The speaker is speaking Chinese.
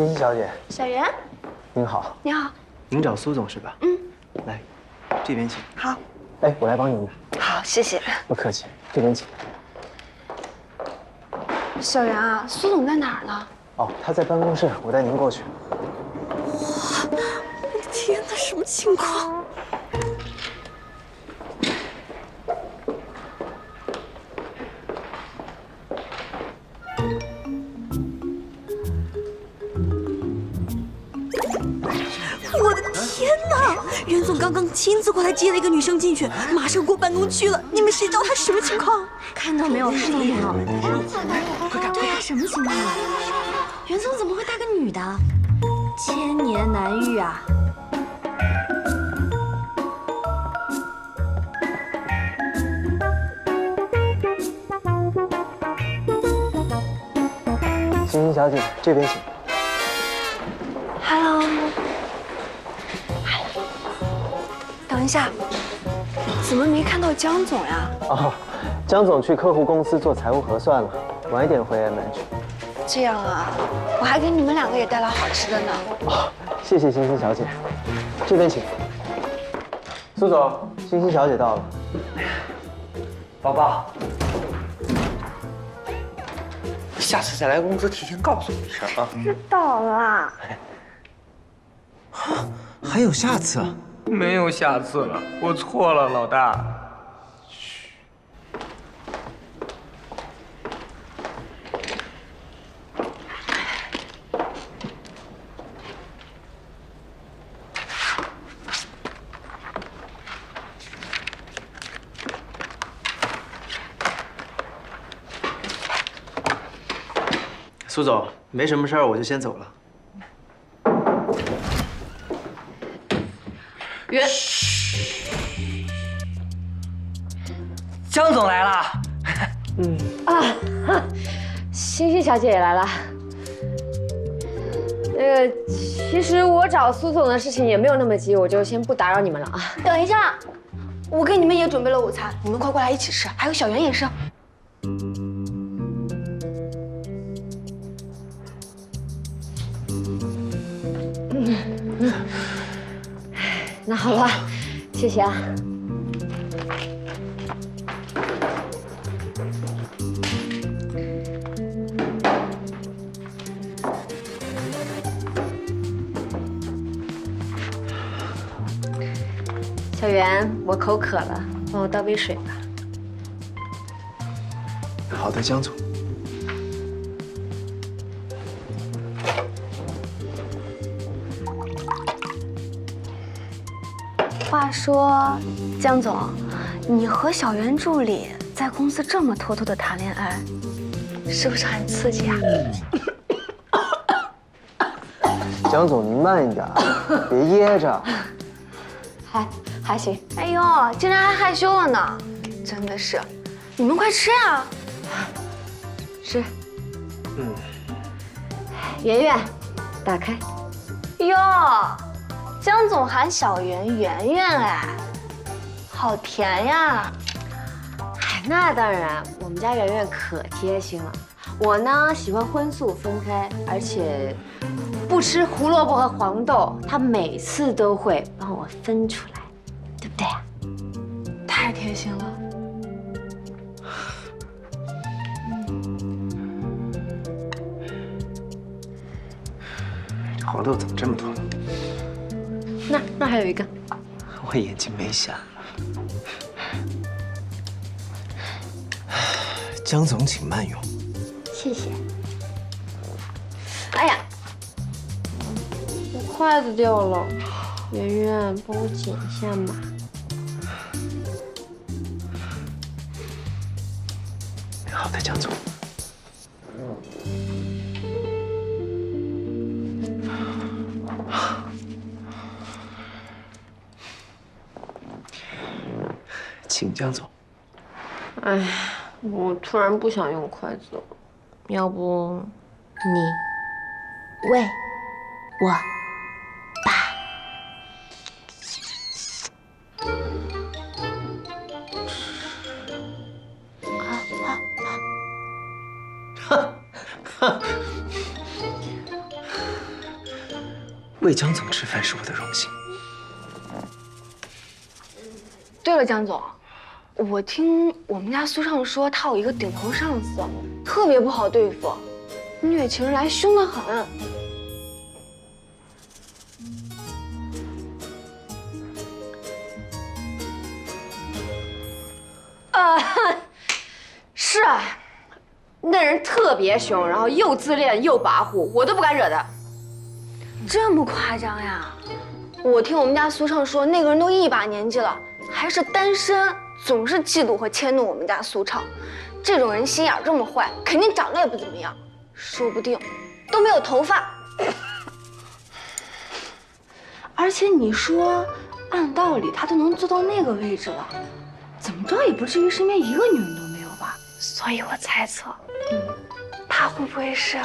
欣欣小姐，小袁，您好，你好。您找苏总是吧？嗯，来，这边请。好，哎，我来帮您吧。好，谢谢。不客气，这边请。小袁啊，苏总在哪儿呢？哦，他在办公室，我带您过去。我的天哪，什么情况？袁总刚刚亲自过来接了一个女生进去，马上过办公区了。你们谁知道他什么情况？看到没有？看到没有？快看对啊，什么情况啊？袁总怎么会带个女的？千年难遇啊！欣欣小姐，这边请。Hello，等一下，怎么没看到江总呀？哦，江总去客户公司做财务核算了，晚一点回 MH。这样啊，我还给你们两个也带了好吃的呢。哦，谢谢欣欣小姐，这边请。苏总，欣欣小姐到了。宝宝，下次再来公司提前告诉我一声啊。知道啦。还有下次？没有下次了，我错了，老大。苏总，没什么事儿，我就先走了。袁，江总来了。嗯啊欣欣小姐也来了。那个，其实我找苏总的事情也没有那么急，我就先不打扰你们了啊。等一下，我给你们也准备了午餐，你们快过来一起吃。还有小袁也是。那好吧，谢谢啊。小袁，我口渴了，帮我倒杯水吧。好的，江总。话说，江总，你和小袁助理在公司这么偷偷的谈恋爱，是不是很刺激啊？江总，您慢一点，别噎着。还还行，哎呦，竟然还害羞了呢，真的是。你们快吃呀！吃。嗯。圆圆，打开。哟，江总喊小圆圆圆哎，好甜呀！哎，那当然，我们家圆圆可贴心了。我呢喜欢荤素分开，而且不吃胡萝卜和黄豆，她每次都会帮我分出来，对不对啊？太贴心了。这黄豆怎么这么多？那那还有一个，我眼睛没瞎。江总，请慢用。谢谢。哎呀，我筷子掉了，圆圆帮我捡一下嘛。好的，江总。请江总。哎呀，我突然不想用筷子了，要不你喂我吧。喂 江总吃饭是我的荣幸。对了，江总，我听我们家苏畅说，他有一个顶头上司，特别不好对付，虐起人来凶得很。呃，是啊，那人特别凶，然后又自恋又跋扈，我都不敢惹他。这么夸张呀？我听我们家苏畅说，那个人都一把年纪了，还是单身，总是嫉妒和迁怒我们家苏畅。这种人心眼这么坏，肯定长得也不怎么样，说不定都没有头发。而且你说，按道理他都能做到那个位置了，怎么着也不至于身边一个女人都没有吧？所以我猜测，嗯，他会不会是？